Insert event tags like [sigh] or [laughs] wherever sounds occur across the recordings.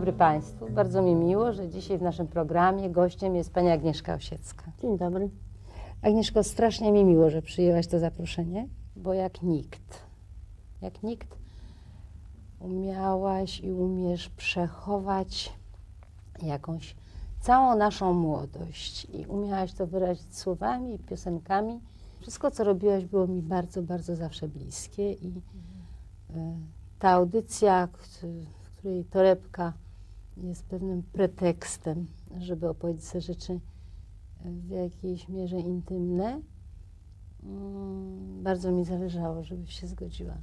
Dobry Państwu. Bardzo mi miło, że dzisiaj w naszym programie gościem jest Pani Agnieszka Osiecka. Dzień dobry. Agnieszko, strasznie mi miło, że przyjęłaś to zaproszenie, bo jak nikt, jak nikt umiałaś i umiesz przechować jakąś całą naszą młodość i umiałaś to wyrazić słowami i piosenkami. Wszystko, co robiłaś, było mi bardzo, bardzo zawsze bliskie i e, ta audycja, w której torebka jest pewnym pretekstem, żeby opowiedzieć te rzeczy w jakiejś mierze intymne. Mm, Bardzo mi zależało, żebyś się zgodziła.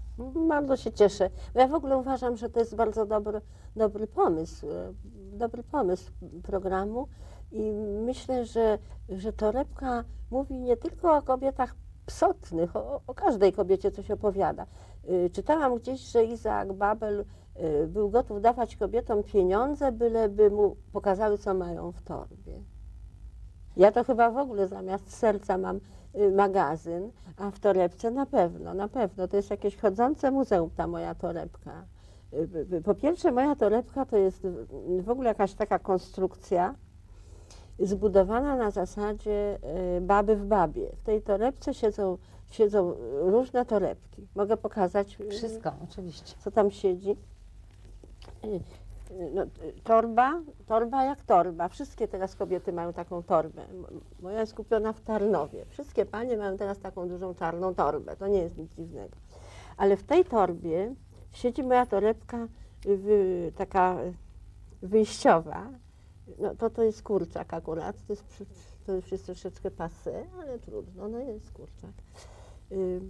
Bardzo się cieszę. Ja w ogóle uważam, że to jest bardzo dobry, dobry pomysł, e, dobry pomysł programu i myślę, że, że torebka mówi nie tylko o kobietach psotnych, o, o każdej kobiecie coś opowiada. Y, Czytałam gdzieś, że Izaak Babel był gotów dawać kobietom pieniądze, byleby mu pokazały, co mają w torbie. Ja to chyba w ogóle zamiast serca mam y, magazyn, a w torebce na pewno, na pewno. To jest jakieś chodzące muzeum, ta moja torebka. Y, y, y, Po pierwsze, moja torebka to jest y, w ogóle jakaś taka konstrukcja zbudowana na zasadzie y, baby w babie. W tej torebce siedzą, siedzą różne torebki. Mogę pokazać, y, Wszystko, oczywiście. co tam siedzi. No, torba, torba jak torba. Wszystkie teraz kobiety mają taką torbę. Moja jest kupiona w Tarnowie. Wszystkie panie mają teraz taką dużą czarną torbę. To nie jest nic dziwnego. Ale w tej torbie siedzi moja torebka y, taka wyjściowa. No, to to jest kurczak akurat. To, jest, to jest troszeczkę pasy, ale trudno. No jest kurczak. Y,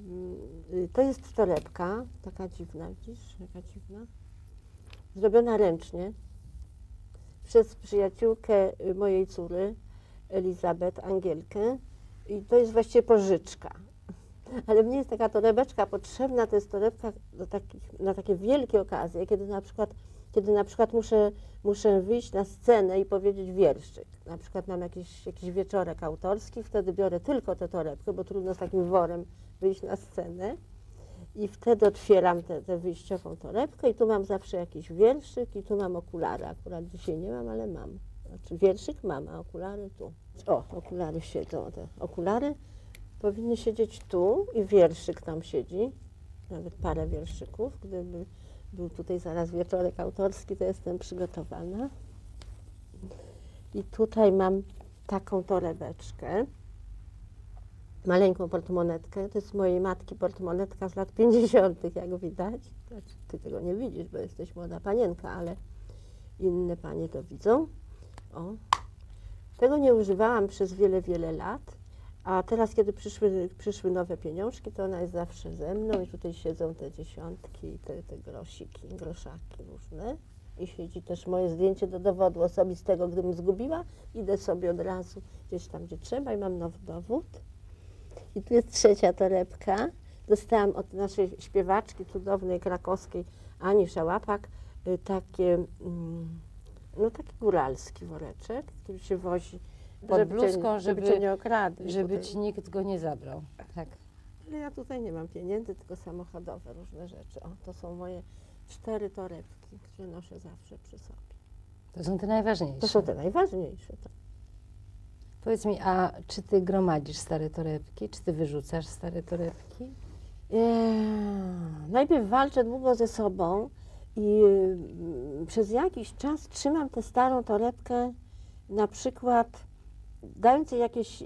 y, To jest torebka, taka dziwna, widzisz, jaka dziwna. Zrobiona ręcznie przez przyjaciółkę mojej córy, Elizabeth, Angielkę. I to jest właściwie pożyczka. [laughs] Ale mnie jest taka torebeczka potrzebna, to jest torebka do takich, na takie wielkie okazje, kiedy na przykład, kiedy na przykład muszę, muszę wyjść na scenę i powiedzieć wierszyk. Na przykład mam jakiś, jakiś wieczorek autorski, wtedy biorę tylko tę torebkę, bo trudno z takim worem wyjść na scenę. I wtedy otwieram tę tę wyjściową torebkę i tu mam zawsze jakiś wierszyk i tu mam okulary. Akurat dzisiaj nie mam, ale mam. Znaczy wierszyk mam, a okulary tu. O, okulary siedzą. Te okulary powinny siedzieć tu i wierszyk tam siedzi. Nawet parę wierszyków. Gdyby był tutaj zaraz wieczorek autorski, to jestem przygotowana. I tutaj mam taką torebeczkę maleńką portmonetkę. To jest mojej matki portmonetka z lat 50., jak widać. Znaczy, ty tego nie widzisz, bo jesteś młoda panienka, ale inne panie to widzą. O. Tego nie używałam przez wiele, wiele lat, a teraz, kiedy przyszły, przyszły nowe pieniążki, to ona jest zawsze ze mną i tutaj siedzą te dziesiątki i te, te grosiki, groszaki różne. I siedzi też moje zdjęcie do dowodu osobistego, gdybym zgubiła, idę sobie od razu gdzieś tam, gdzie trzeba i mam nowy dowód. I tu jest trzecia torebka. Dostałam od naszej śpiewaczki cudownej krakowskiej Ani Szałapak y, takie, mm, no taki góralski woreczek, który się wozi. Pod bluzką, żeby, żeby- cię nie okradli. Żeby tutaj. ci nikt go nie zabrał. Tak. Ale ja tutaj nie mam pieniędzy, tylko samochodowe różne rzeczy. O, to są moje cztery torebki, które noszę zawsze przy sobie. To są te najważniejsze. To są te najważniejsze. Tak. Powiedz mi, a czy ty gromadzisz stare torebki? Czy ty wyrzucasz stare torebki? Eee, najpierw walczę długo ze sobą i mm, przez jakiś czas trzymam tę starą torebkę, na przykład dając jej jakieś,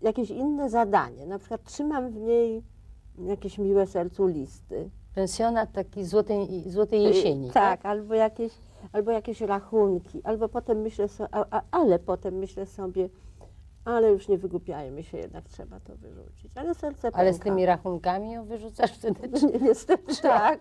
jakieś inne zadanie. Na przykład trzymam w niej jakieś miłe sercu listy. Pensjonat taki złotej, złotej jesieni, Y, tak? tak, albo jakieś, albo jakieś rachunki, albo potem myślę sobie, a, a, ale potem myślę sobie, ale już nie wygłupiajmy się, jednak trzeba to wyrzucić. Ale serce Ale z pęka. tymi rachunkami ją wyrzucasz wtedy? [laughs] Niestety [laughs] tak.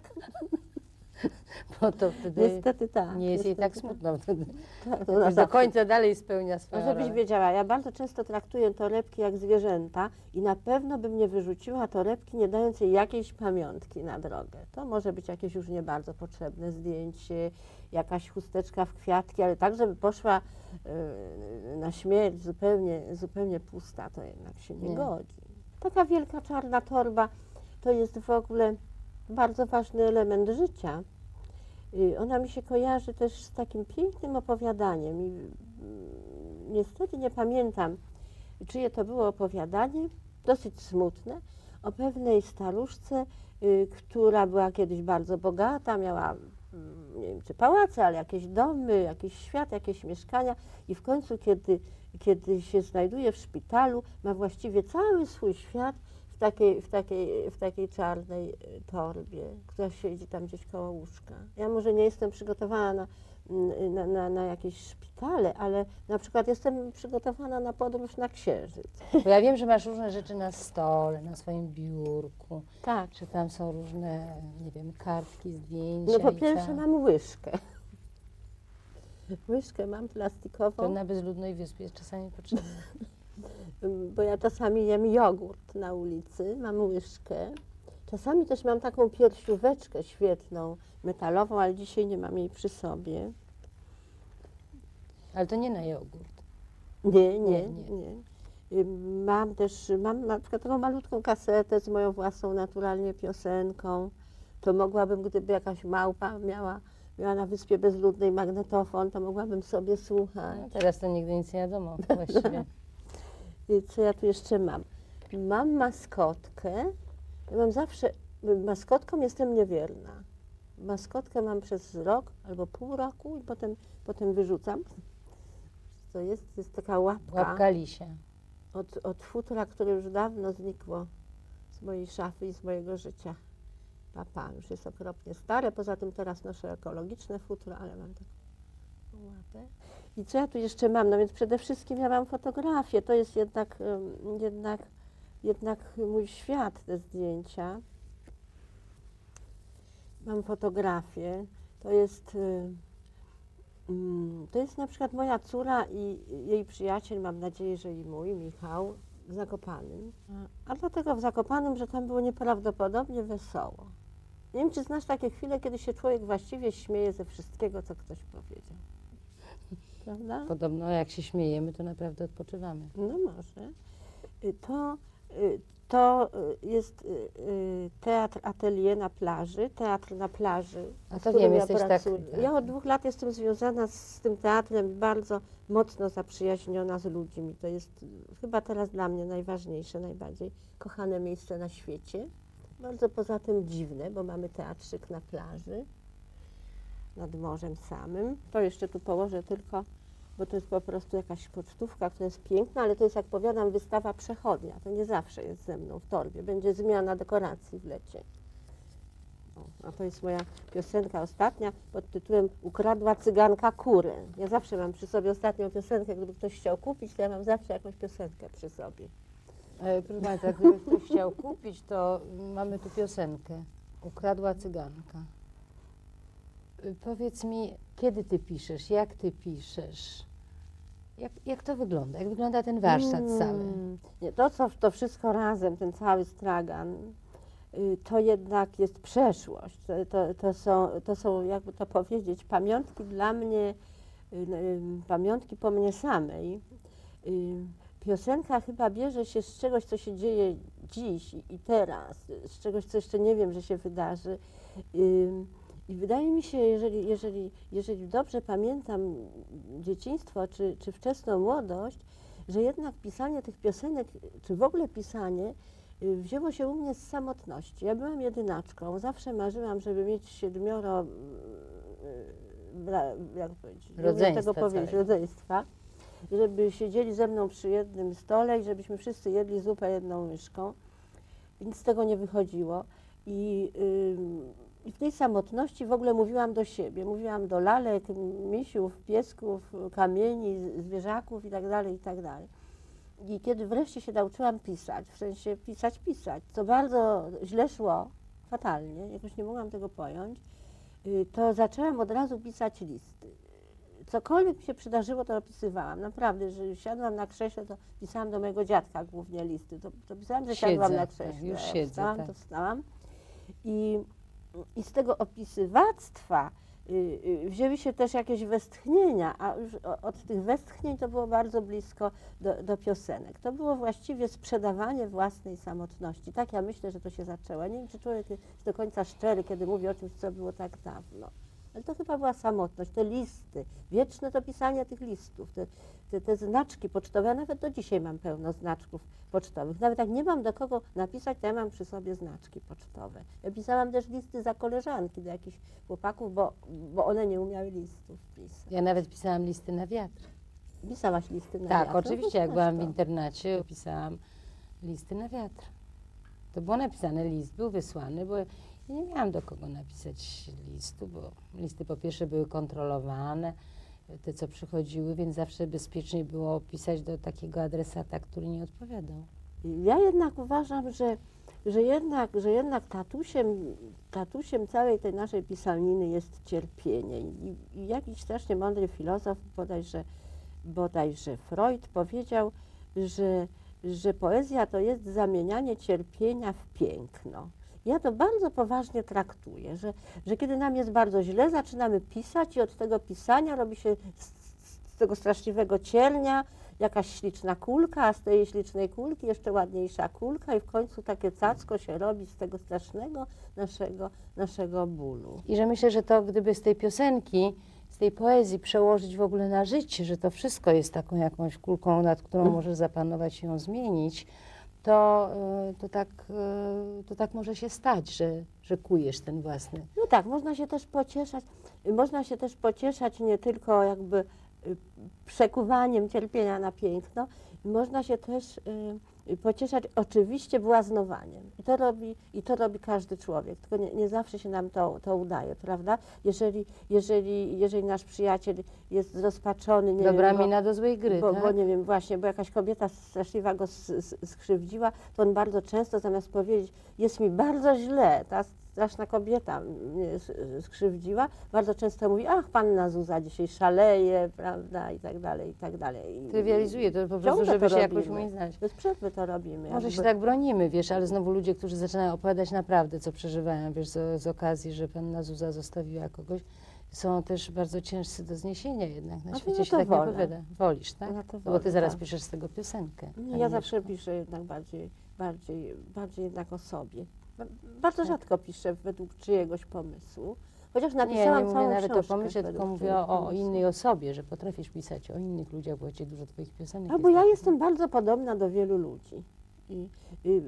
[laughs] bo to wtedy Niestety tak. nie jest jej tak niestety smutno. Wtedy Tak, [laughs] to na do zawsze. końca dalej spełnia swoją żebyś rolę. wiedziała, ja bardzo często traktuję torebki jak zwierzęta i na pewno bym nie wyrzuciła torebki, nie dając jej jakiejś pamiątki na drogę. To może być jakieś już nie bardzo potrzebne zdjęcie, jakaś chusteczka w kwiatki, ale tak, żeby poszła y, na śmierć zupełnie, zupełnie pusta, to jednak się nie, Nie. godzi. Taka wielka czarna torba to jest w ogóle bardzo ważny element życia. Y, Ona mi się kojarzy też z takim pięknym opowiadaniem. I, mm, niestety nie pamiętam, czyje to było opowiadanie, dosyć smutne, o pewnej staruszce, y, która była kiedyś bardzo bogata, miała mm, nie wiem czy pałace, ale jakieś domy, jakiś świat, jakieś mieszkania i w końcu, kiedy, kiedy się znajduje w szpitalu, ma właściwie cały swój świat takiej, w takiej, w takiej czarnej y, torbie, która siedzi tam gdzieś koło łóżka. Ja może nie jestem przygotowana na, mm, na, na, na jakieś szpitale, ale na przykład jestem przygotowana na podróż na księżyc. Bo ja wiem, że masz różne rzeczy na stole, na swoim biurku, Tak. czy tam są różne, nie wiem, kartki, zdjęcia. No po pierwsze mam łyżkę. [laughs] Łyżkę mam To plastikową, na bezludnej wyspie jest czasami potrzebne. [laughs] bo ja czasami jem jogurt na ulicy, mam łyżkę. Czasami też mam taką piersióweczkę świetną, metalową, ale dzisiaj nie mam jej przy sobie. Ale to nie na jogurt. Nie, nie, Nie, nie. Mam też, mam na przykład taką malutką kasetę z moją własną naturalnie piosenką. To mogłabym, gdyby jakaś małpa miała, miała na wyspie bezludnej magnetofon, to mogłabym sobie słuchać. No, teraz to nigdy nic nie wiadomo właściwie. [laughs] I Co ja tu jeszcze mam? Mam maskotkę. Ja mam zawsze, maskotką jestem niewierna. Maskotkę mam przez rok albo pół roku i potem, potem wyrzucam. To jest, jest taka łapka, Łapka lisia. Od, od futra, które już dawno znikło z mojej szafy i z mojego życia. Papa już jest okropnie stare, poza tym teraz noszę ekologiczne futro, ale mam taką łapę. I co ja tu jeszcze mam? No więc przede wszystkim ja mam fotografię. To jest jednak, jednak, jednak mój świat, te zdjęcia. Mam fotografię. To jest, y, mm, to jest na przykład moja córa i jej przyjaciel, mam nadzieję, że i mój, Michał, w Zakopanym. A dlatego w Zakopanym, że tam było nieprawdopodobnie wesoło. Nie wiem, czy znasz takie chwile, kiedy się człowiek właściwie śmieje ze wszystkiego, co ktoś powiedział. Prawda? Podobno jak się śmiejemy, to naprawdę odpoczywamy. No może. Y, To, y, to y, jest teatr atelier na plaży, teatr na plaży. A to wiem, ja jesteś tak- pracuję. tak. Ja od dwóch lat jestem związana z tym teatrem, bardzo mocno zaprzyjaźniona z ludźmi. To jest chyba teraz dla mnie najważniejsze, najbardziej kochane miejsce na świecie. Bardzo poza tym dziwne, bo mamy teatrzyk na plaży, nad morzem samym. To jeszcze tu położę tylko bo to jest po prostu jakaś pocztówka, która jest piękna, ale to jest, jak powiadam, wystawa przechodnia. To nie zawsze jest ze mną w torbie. Będzie zmiana dekoracji w lecie. O, a to jest moja piosenka ostatnia pod tytułem Ukradła cyganka kurę. Ja zawsze mam przy sobie ostatnią piosenkę. Gdyby ktoś chciał kupić, to ja mam zawsze jakąś piosenkę przy sobie. E, Proszę Państwa, gdyby ktoś chciał kupić, to mamy tu piosenkę. Ukradła cyganka. Powiedz mi, kiedy ty piszesz, jak ty piszesz? Jak, jak to wygląda? Jak wygląda ten warsztat cały? Mm, Nie, to, co to wszystko razem, ten cały stragan, y, to jednak jest przeszłość. To, to, to, są, to są, jakby to powiedzieć, pamiątki dla mnie, y, y, pamiątki po mnie samej. Piosenka chyba bierze się z czegoś, co się dzieje dziś i- teraz, z czegoś, co jeszcze nie wiem, że się wydarzy. Y, I wydaje mi się, jeżeli, jeżeli, jeżeli dobrze pamiętam dzieciństwo czy, czy wczesną młodość, że jednak pisanie tych piosenek, czy w ogóle pisanie, y, wzięło się u mnie z samotności. Ja byłam jedynaczką, zawsze marzyłam, żeby mieć siedmioro, y, bra- jak powiedzieć, Rodzeństwa tego powiedzieć, całego. rodzeństwa, żeby siedzieli ze mną przy jednym stole i żebyśmy wszyscy jedli zupę jedną łyżką. Nic z tego nie wychodziło. I, ym, I w tej samotności w ogóle mówiłam do siebie. Mówiłam do lalek, misiów, piesków, kamieni, zwierzaków itd. itd. I kiedy wreszcie się nauczyłam pisać, w sensie pisać, pisać, co bardzo źle szło, fatalnie, jakoś nie mogłam tego pojąć, y, to zaczęłam od razu pisać listy. Cokolwiek mi się przydarzyło, to opisywałam. Naprawdę, że siadłam na krześle, to pisałam do mojego dziadka głównie listy. To, to pisałam, że siadłam Siedzę, na tak, krześle. już siedzę, Wstałam, tak. to wstałam. I, I z tego opisywactwa y, y, wzięły się też jakieś westchnienia, a już od tych westchnień to było bardzo blisko do, do piosenek. To było właściwie sprzedawanie własnej samotności. Tak ja myślę, że to się zaczęło. Nie wiem, czy człowiek jest do końca szczery, kiedy mówi o czymś, co było tak dawno. Ale to chyba była samotność, te listy, wieczne to pisanie tych listów, te, te, te znaczki pocztowe. Ja nawet do dzisiaj mam pełno znaczków pocztowych. Nawet jak nie mam do kogo napisać, to ja mam przy sobie znaczki pocztowe. Ja pisałam też listy za koleżanki do jakichś chłopaków, bo, bo one nie umiały listów pisać. Ja nawet pisałam listy na wiatr. Pisałaś listy na Tak, wiatr? oczywiście, jak byłam w to- internacie, pisałam listy na wiatr. To było napisane, list był wysłany, bo nie miałam do kogo napisać listu, bo listy po pierwsze były kontrolowane, te co przychodziły, więc zawsze bezpiecznie było pisać do takiego adresata, który nie odpowiadał. Ja jednak uważam, że, że, jednak, że jednak tatusiem, tatusiem całej tej naszej pisalniny jest cierpienie. I, I jakiś strasznie mądry filozof, bodajże, bodajże Freud, powiedział, że, że poezja to jest zamienianie cierpienia w piękno. Ja to bardzo poważnie traktuję, że, że kiedy nam jest bardzo źle, zaczynamy pisać i od tego pisania robi się z, z tego straszliwego ciernia jakaś śliczna kulka, a z tej ślicznej kulki jeszcze ładniejsza kulka i w końcu takie cacko się robi z tego strasznego naszego, naszego bólu. I że myślę, że to gdyby z tej piosenki, z tej poezji przełożyć w ogóle na życie, że to wszystko jest taką jakąś kulką, nad którą Mm. możesz zapanować i ją zmienić, to, y, to, tak, y, to tak może się stać, że, że kujesz ten własny. No tak, można się też pocieszać, można się też pocieszać nie tylko jakby y, przekuwaniem cierpienia na piękno, można się też pocieszać oczywiście błaznowaniem. I to robi, i to robi każdy człowiek, tylko nie, nie zawsze się nam to, to udaje, prawda? Jeżeli, jeżeli, jeżeli nasz przyjaciel jest zrozpaczony, nie Dobra wiem, bo- mina do złej gry, bo, tak? bo nie wiem, właśnie, bo jakaś kobieta straszliwa go skrzywdziła, to on bardzo często zamiast powiedzieć, jest mi bardzo źle, ta straszna kobieta mnie skrzywdziła, bardzo często mówi, ach, panna Zuza dzisiaj szaleje, prawda, i tak dalej, i tak dalej. I- Trywializuje to po prostu, żeby to się jakoś robimy. umieć znaleźć. Bez przerwy to robimy. Może jakby. się tak bronimy, wiesz, ale znowu ludzie, którzy zaczynają opowiadać naprawdę, co przeżywają, wiesz, z, z okazji, że panna Zuza zostawiła kogoś, są też bardzo ciężcy do zniesienia jednak. Na A świecie no się tak wolę. nie opowiada. Wolisz, tak? Ja to No bo wolę, ty zaraz tak. piszesz z tego piosenkę. Nie. Ja zawsze piszę jednak bardziej, bardziej, bardziej jednak o sobie. Ba- Bardzo rzadko piszę według czyjegoś pomysłu. Chociaż. Nie, napisałam nie mówię całą nawet o pomyśle, tylko mówię o, innej osobie, że potrafisz pisać o innych ludziach, bo ci dużo twoich piosenek Albo ja jestem bardzo podobna do wielu ludzi. I, i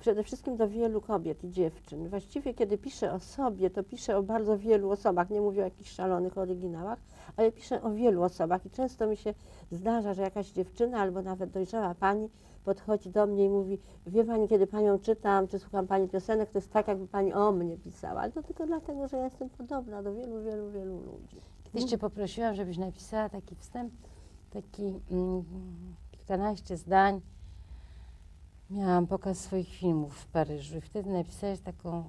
przede wszystkim do wielu kobiet i dziewczyn. Właściwie, kiedy piszę o sobie, to piszę o bardzo wielu osobach. Nie mówię o jakichś szalonych oryginałach, ale piszę o wielu osobach. I często mi się zdarza, że jakaś dziewczyna albo nawet dojrzała pani podchodzi do mnie i mówi: Wie pani, kiedy panią czytam, czy słucham pani piosenek, to jest tak, jakby pani o mnie pisała. Ale to tylko dlatego, że ja jestem podobna do wielu, wielu, wielu ludzi. Kiedyś cię poprosiłam, żebyś napisała taki wstęp, taki mm, kilkanaście zdań. Miałam pokaz swoich filmów w Paryżu i wtedy napisałeś taką,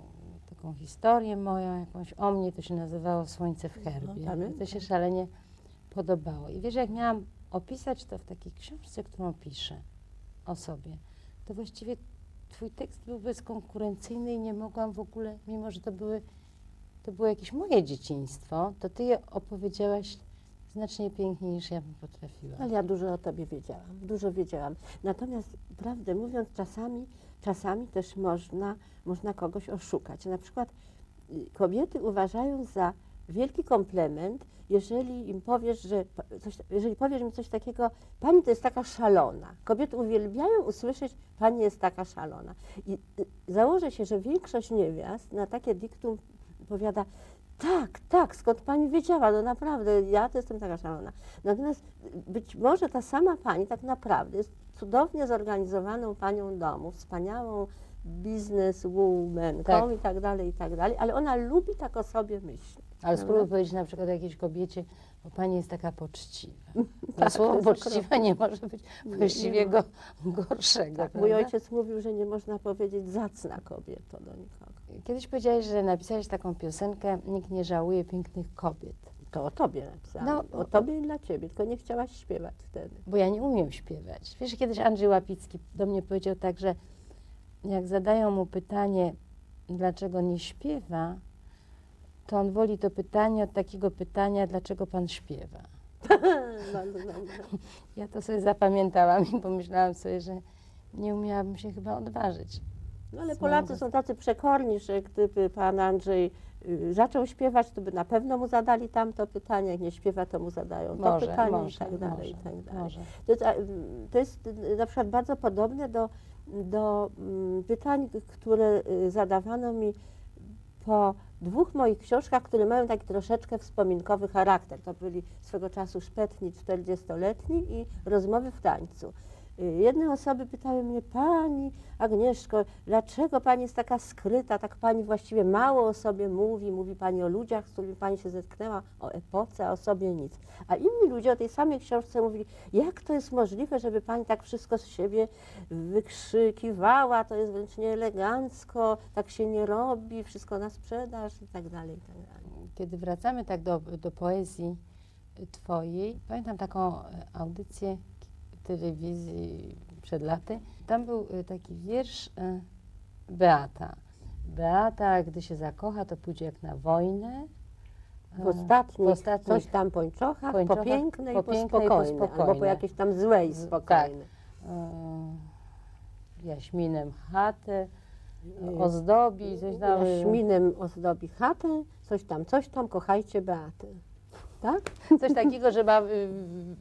taką historię moją, jakąś o mnie, to się nazywało Słońce w herbie. I to pamiętam. się szalenie podobało. I wiesz, jak miałam opisać to w takiej książce, którą piszę o sobie, to właściwie twój tekst był bezkonkurencyjny i nie mogłam w ogóle, mimo że to były to było jakieś moje dzieciństwo, to ty je opowiedziałaś znacznie piękniej niż ja bym potrafiła. Ale ja dużo o tobie wiedziałam, dużo wiedziałam. Natomiast prawdę mówiąc, czasami, czasami też można, można kogoś oszukać. Na przykład y, kobiety uważają za wielki komplement, jeżeli im powiesz, że coś, jeżeli powiesz im coś takiego, pani to jest taka szalona. Kobiety uwielbiają usłyszeć, pani jest taka szalona. I y, założę się, że większość niewiast na takie diktum powiada, tak, tak, skąd pani wiedziała, no naprawdę, ja to jestem taka szalona. Natomiast być może ta sama pani tak naprawdę jest cudownie zorganizowaną panią domu, wspaniałą bizneswomanką Tak. i tak dalej, i tak dalej, ale ona lubi tak o sobie myśleć. Ale spróbuj powiedzieć na przykład jakiejś kobiecie, bo pani jest taka poczciwa. [laughs] No, Tak, słowo poczciwa nie może być właściwie go, gorszego. Tak, mój ojciec mówił, że nie można powiedzieć zacna kobieto do nikogo. Kiedyś powiedziałeś, że napisałeś taką piosenkę Nikt nie żałuje pięknych kobiet. To o tobie napisałam. No, o tobie i dla ciebie, tylko nie chciałaś śpiewać wtedy. Bo ja nie umiem śpiewać. Wiesz, kiedyś Andrzej Łapicki do mnie powiedział tak, że jak zadają mu pytanie, dlaczego nie śpiewa, to on woli to pytanie od takiego pytania, dlaczego pan śpiewa. Bardzo [laughs] dobrze. Ja to sobie zapamiętałam i pomyślałam sobie, że nie umiałabym się chyba odważyć. No ale Polacy są tacy przekorni, że gdyby pan Andrzej y, zaczął śpiewać, to by na pewno mu zadali tamto pytanie, jak nie śpiewa, to mu zadają to Może, pytanie może, i tak dalej, i może, tak dalej. może. To jest, a, mm, to jest y, na przykład bardzo podobne do, do mm, pytań, które y, zadawano mi po dwóch moich książkach, które mają taki troszeczkę wspominkowy charakter. To byli swego czasu Szpetni 40-letni i Rozmowy w tańcu. Jedne osoby pytały mnie, Pani Agnieszko, dlaczego Pani jest taka skryta, tak Pani właściwie mało o sobie mówi, mówi Pani o ludziach, z którymi Pani się zetknęła, o epoce, a o sobie nic. A inni ludzie o tej samej książce mówili, jak to jest możliwe, żeby Pani tak wszystko z siebie wykrzykiwała, to jest wręcz nieelegancko, tak się nie robi, wszystko na sprzedaż i tak dalej, i tak dalej. Kiedy wracamy tak do, do poezji twojej, pamiętam taką audycję telewizji przed laty. Tam był e, taki wiersz e, Beata. Beata, gdy się zakocha, to pójdzie jak na wojnę. W E, ostatnich, w ostatnich coś tam pończochach, po pończochach, pięknej, po po, i po spokojnej, albo po spokojnej. jakiejś tam złej spokojnej. e, jaśminem chatę, Y, ozdobi, coś tam. Jaśminem ozdobi chatę, coś tam, coś tam, kochajcie Beatę. Tak? Coś takiego, że ma, y,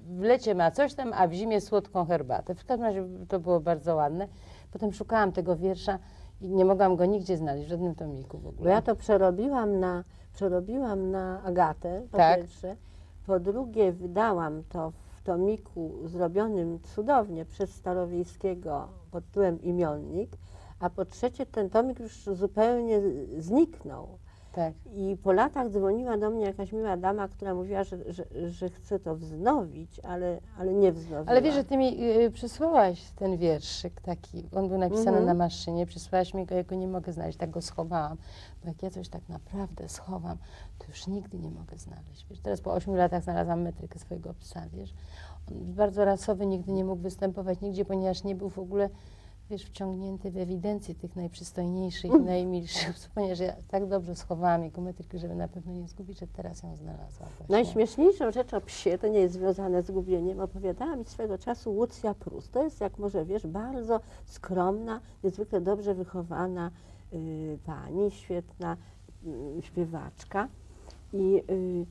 w lecie ma coś tam, a w zimie słodką herbatę. W każdym razie to było bardzo ładne. Potem szukałam tego wiersza i nie mogłam go nigdzie znaleźć, w żadnym tomiku w Bo ogóle. ja to przerobiłam na, przerobiłam na Agatę, po Tak. pierwsze. Po drugie, wydałam to w tomiku zrobionym cudownie przez Starowiejskiego pod tytułem Imionnik. A po trzecie, ten tomik już zupełnie zniknął. Tak. I po latach dzwoniła do mnie jakaś miła dama, która mówiła, że, że, że chce to wznowić, ale, ale nie wznowiła. Ale wiesz, że ty mi y, przysłałaś ten wierszyk taki, on był napisany Mhm. na maszynie, przysłałaś mi go, ja go nie mogę znaleźć, tak go schowałam. Bo jak ja coś tak naprawdę schowam, to już nigdy nie mogę znaleźć. Wiesz, teraz po ośmiu latach znalazłam metrykę swojego psa, wiesz. On bardzo rasowy, nigdy nie mógł występować nigdzie, ponieważ nie był w ogóle, wiesz, wciągnięty w ewidencję tych najprzystojniejszych i najmilszych [laughs] ponieważ ja tak dobrze schowałam jego metrykę, żeby na pewno nie zgubić, że teraz ją znalazłam. właśnie. Najśmieszniejszą rzecz o psie, to nie jest związane z gubieniem, opowiadała mi swego czasu Łucja Prus. To jest, jak może wiesz, bardzo skromna, niezwykle dobrze wychowana y, pani, świetna y, śpiewaczka. I y,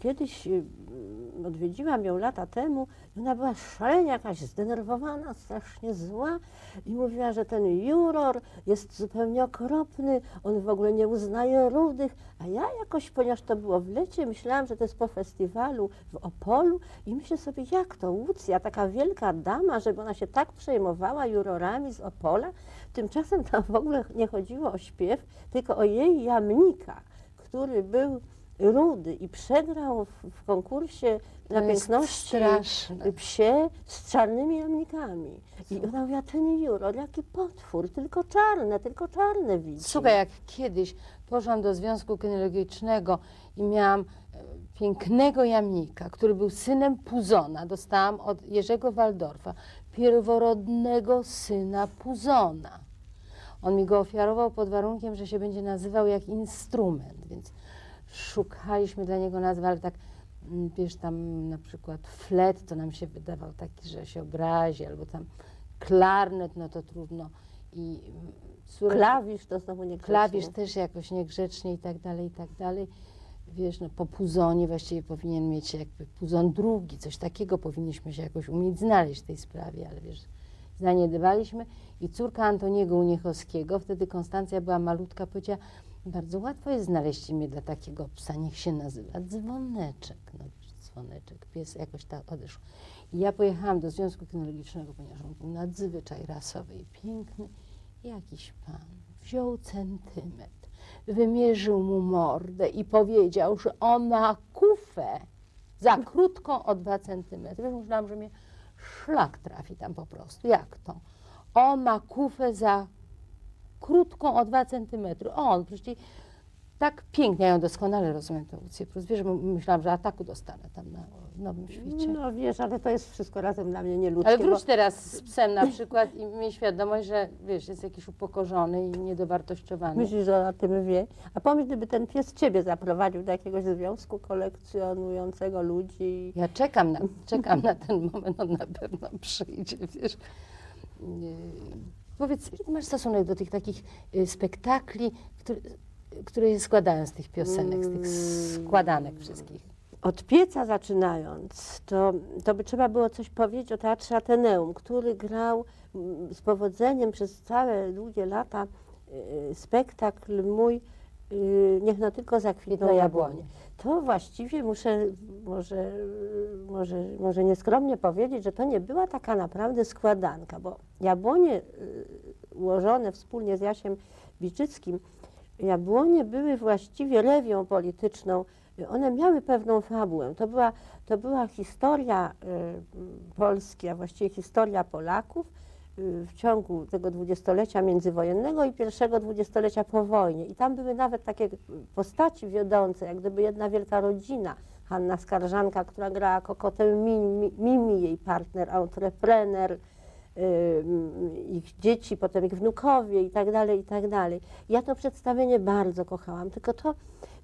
kiedyś y, y, odwiedziłam ją lata temu i ona była szalenie jakaś zdenerwowana, strasznie zła i mówiła, że ten juror jest zupełnie okropny, on w ogóle nie uznaje rudych, a ja jakoś, ponieważ to było w lecie, myślałam, że to jest po festiwalu w Opolu i myślę sobie, jak to Łucja, taka wielka dama, żeby ona się tak przejmowała jurorami z Opola. Tymczasem tam w ogóle nie chodziło o śpiew, tylko o jej jamnika, który był rudy i przegrał w, w konkursie jest piękności straszne. psie z czarnymi jamnikami. I ona mówiła, ten juror, jaki potwór, tylko czarne, tylko czarne widzi. Słuchaj, jak kiedyś poszłam do Związku Kynologicznego i miałam e, pięknego jamnika, który był synem Puzona. Dostałam od Jerzego Waldorfa, pierworodnego syna Puzona. On mi go ofiarował pod warunkiem, że się będzie nazywał jak instrument, więc szukaliśmy dla niego nazwy, ale tak, mm, wiesz, tam na przykład flet, to nam się wydawał taki, że się obrazi, albo tam klarnet, no to trudno. I mm, córeczka- Klawisz to znowu nie klawisz też jakoś niegrzecznie i tak dalej, i tak dalej. Wiesz, no po puzonie właściwie powinien mieć jakby puzon drugi, coś takiego powinniśmy się jakoś umieć znaleźć w tej sprawie, ale wiesz, zaniedbaliśmy. I córka Antoniego Uniechowskiego, wtedy Konstancja była malutka, powiedziała, bardzo łatwo jest znaleźć imię dla takiego psa, niech się nazywa Dzwoneczek. No Dzwoneczek, pies jakoś tak odeszł. Ja pojechałam do Związku Kynologicznego, ponieważ on był nadzwyczaj rasowy i piękny. Jakiś pan wziął centymetr, wymierzył mu mordę i powiedział, że on ma kufę za krótką o dwa centymetry. Myślałam, że mnie szlak trafi tam po prostu. Jak to? On ma kufę za krótką o dwa centymetry. On, przecież tak pięknie, ja ją doskonale rozumiem, tę Lucję Prus. Wiesz, myślałam, że ataku dostanę tam na Nowym Świecie. No wiesz, ale to jest wszystko razem dla mnie nieludzkie. Ale bo- wróć teraz z psem na przykład i miej świadomość, że wiesz, jest jakiś upokorzony i niedowartościowany. Myślisz, że o tym wie? A pomyśl, gdyby ten pies ciebie zaprowadził do jakiegoś związku kolekcjonującego ludzi. Ja czekam na, czekam na ten moment, on na pewno przyjdzie, wiesz. Yy, Powiedz, masz stosunek do tych takich y, spektakli, które, które składają z tych piosenek, z tych składanek wszystkich? Od pieca zaczynając, to, to by trzeba było coś powiedzieć o Teatrze Ateneum, który grał mm, z powodzeniem przez całe długie lata y, spektakl mój y, Niech no tylko zakwitną Kwitną jabłonie. jabłonie. To właściwie muszę może, może, może nieskromnie powiedzieć, że to nie była taka naprawdę składanka, bo jabłonie y, ułożone wspólnie z Jasiem Biczyckim, jabłonie były właściwie rewią polityczną. One miały pewną fabułę. To była, to była historia y, Polski, a właściwie historia Polaków y, w ciągu tego dwudziestolecia międzywojennego i pierwszego dwudziestolecia po wojnie. I tam były nawet takie postaci wiodące, jak gdyby jedna wielka rodzina. Hanna Skarżanka, która grała kokotę Mimi, Mimi jej partner, entreprener, ym, ich dzieci, potem ich wnukowie i tak dalej, i tak dalej. Ja to przedstawienie bardzo kochałam, tylko to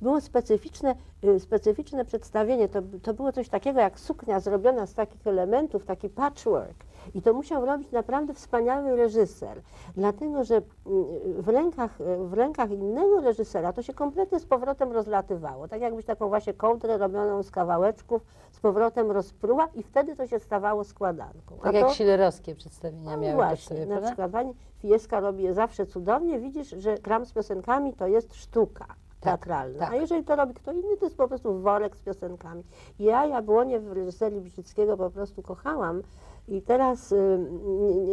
było specyficzne, y, specyficzne przedstawienie. To, to było coś takiego jak suknia zrobiona z takich elementów, taki patchwork. I to musiał robić naprawdę wspaniały reżyser, dlatego że mm, w rękach, w rękach innego reżysera to się kompletnie z powrotem rozlatywało. Tak jakbyś taką właśnie kołdrę robioną z kawałeczków z powrotem rozpruła i wtedy to się stawało składanką. A Tak jak to- schillerowskie przedstawienia no miały właśnie, to sobie, na prawda? przykład pani Fieska robi je zawsze cudownie. Widzisz, że gram z piosenkami to jest sztuka teatralna. tak. A jeżeli to robi kto inny, to jest po prostu worek z piosenkami. Ja Jabłonie w reżyserii Bisickiego po prostu kochałam. I teraz y,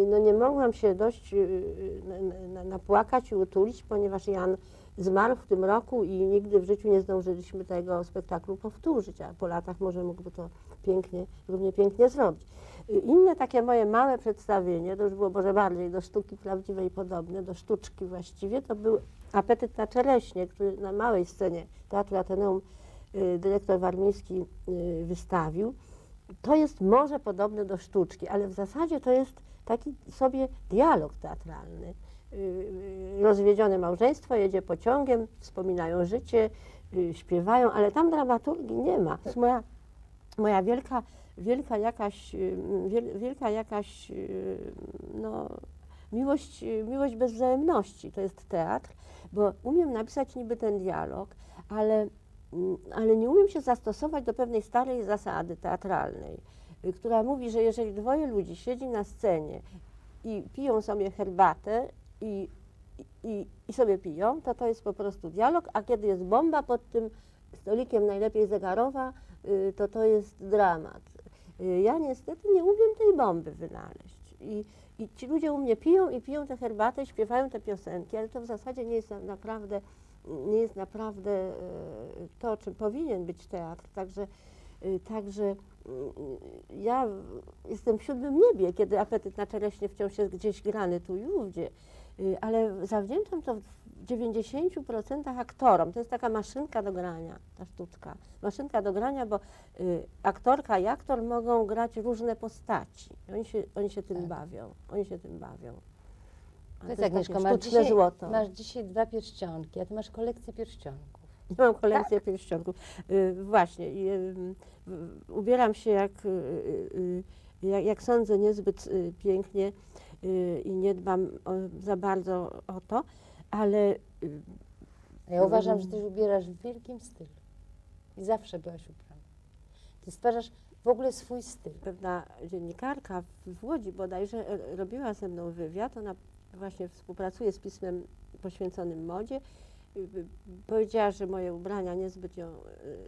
no, nie mogłam się dość y, na- na- napłakać i utulić, ponieważ Jan zmarł w tym roku i nigdy w życiu nie zdążyliśmy tego spektaklu powtórzyć, a po latach może mógłby to pięknie, równie pięknie zrobić. Y, Inne takie moje małe przedstawienie, to już było może bardziej do sztuki prawdziwej podobne, do sztuczki właściwie, to był Apetyt na czereśnie, który na małej scenie Teatru Ateneum y, dyrektor Warmiński y, wystawił. To jest może podobne do sztuczki, ale w zasadzie to jest taki sobie dialog teatralny. Y, Rozwiedzione małżeństwo jedzie pociągiem, wspominają życie, śpiewają, ale tam dramaturgii nie ma. To jest moja, moja wielka, wielka jakaś, wiel, wielka jakaś no, miłość, y, miłość bez wzajemności. To jest teatr, bo umiem napisać niby ten dialog, ale, mm, ale nie umiem się zastosować do pewnej starej zasady teatralnej, y, która mówi, że jeżeli dwoje ludzi siedzi na scenie i piją sobie herbatę i, i, i sobie piją, to to jest po prostu dialog, a kiedy jest bomba pod tym stolikiem, najlepiej zegarowa, y, to to jest dramat. Ja niestety nie umiem tej bomby wynaleźć. I, I ci ludzie u mnie piją i piją tę herbatę, śpiewają te piosenki, ale to w zasadzie nie jest na, naprawdę, nie jest naprawdę e, to, czym powinien być teatr. Także, y, także mm, ja jestem w siódmym niebie, kiedy apetyt na czereśnie wciąż jest gdzieś grany tu i ówdzie, Y, ale zawdzięczam to w 90% aktorom. To jest taka maszynka do grania, ta sztuczka. Maszynka do grania, bo y, aktorka i aktor mogą grać różne postaci. Oni się, oni się tym Tak. bawią. Oni się tym bawią. A to jest Agnieszko, masz dzisiaj, złoto. masz dzisiaj dwa pierścionki, a ty masz kolekcję pierścionków. Ja mam kolekcję pierścionków. Y, właśnie. Y, ubieram się jak, y, y, y, jak, jak sądzę, niezbyt pięknie i nie dbam o, za bardzo o to, ale y, Ja uważam, że ty się ubierasz w wielkim stylu. I zawsze byłaś ubrana. Ty stwarzasz w ogóle swój styl. pewna dziennikarka w- Łodzi bodajże e, robiła ze mną wywiad. Ona właśnie współpracuje z pismem poświęconym modzie. Y, y, Powiedziała, że moje ubrania niezbyt ją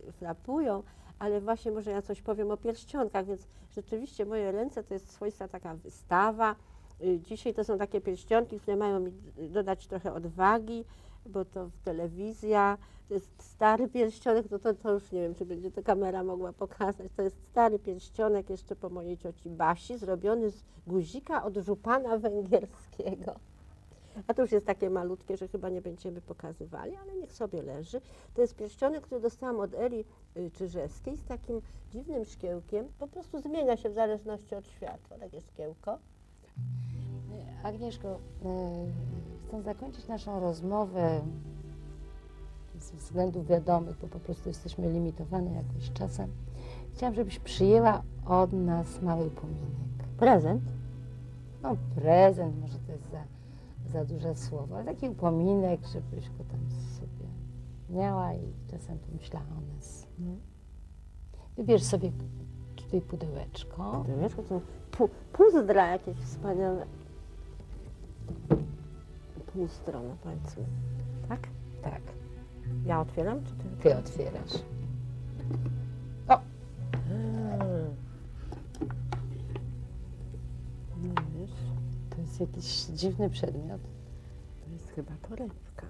y, frapują, ale właśnie może ja coś powiem o pierścionkach, więc rzeczywiście moje ręce to jest swoista taka wystawa. Y, Dzisiaj to są takie pierścionki, które mają mi dodać trochę odwagi, bo to telewizja, to jest stary pierścionek, no to, to już nie wiem, czy będzie to kamera mogła pokazać. To jest stary pierścionek jeszcze po mojej cioci Basi, zrobiony z guzika od żupana węgierskiego. A to już jest takie malutkie, że chyba nie będziemy pokazywali, ale niech sobie leży. To jest pierścionek, który dostałam od Eli y, Czyżewskiej z takim dziwnym szkiełkiem. Po prostu zmienia się w zależności od światła, takie szkiełko. Agnieszko, e, chcę zakończyć naszą rozmowę z względów wiadomych, bo po prostu jesteśmy limitowane jakoś czasem. Chciałam, żebyś przyjęła od nas mały upominek. Prezent? No prezent, może to jest za, za duże słowo, ale taki upominek, żebyś go tam sobie miała i czasem pomyślała o nas. Wybierz sobie tutaj pudełeczko. Wiesz, to pu- puzdra jakieś wspaniałe. Półstrona, powiedzmy. Tak? Tak, Ja otwieram, czy ty? ty otwierasz. No wiesz, To jest jakiś dziwny przedmiot. to jest chyba torebka.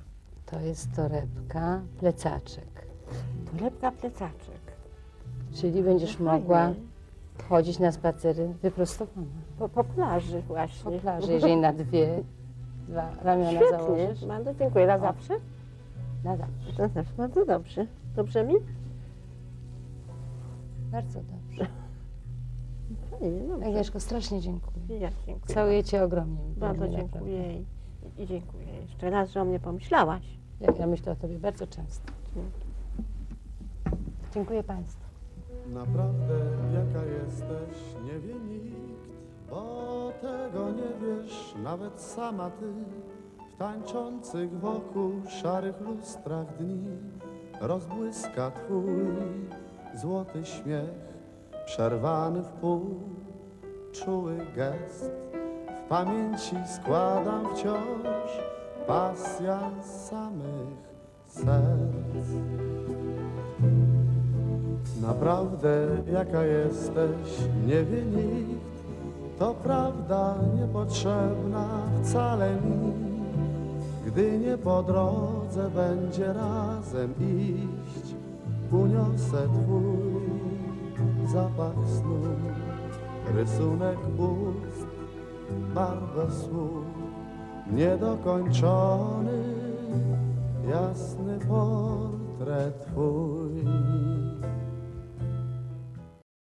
To jest torebka, plecaczek. Torebka, plecaczek. Czyli będziesz No mogła chodzić na spacery wyprostowana. Po, po plaży Po właśnie. plaży, jeżeli na dwie, dwa ramiona Świetnie. założysz. Bardzo dziękuję. Na zawsze? Na zawsze. Na zawsze. Bardzo dobrze. Dobrze mi? Bardzo dobrze. Fajnie, dobrze. Agnieszko, strasznie dziękuję. Ja dziękuję. Całuję Cię ogromnie. Bardzo dziękuję i, i dziękuję jeszcze raz, że o mnie pomyślałaś. Ja, ja myślę o Tobie bardzo często. Dziękuję Państwu. Naprawdę jaka jesteś nie wie nikt, bo tego nie wiesz nawet sama ty. W tańczących wokół szarych lustrach dni rozbłyska twój złoty śmiech, przerwany w pół, czuły gest. W pamięci składam wciąż pasja samych serc. Naprawdę jaka jesteś, nie wie nikt, to prawda niepotrzebna wcale mi. Gdy nie po drodze będzie razem iść, uniosę twój zapach snu, rysunek ust, barwę słów, niedokończony, jasny portret twój.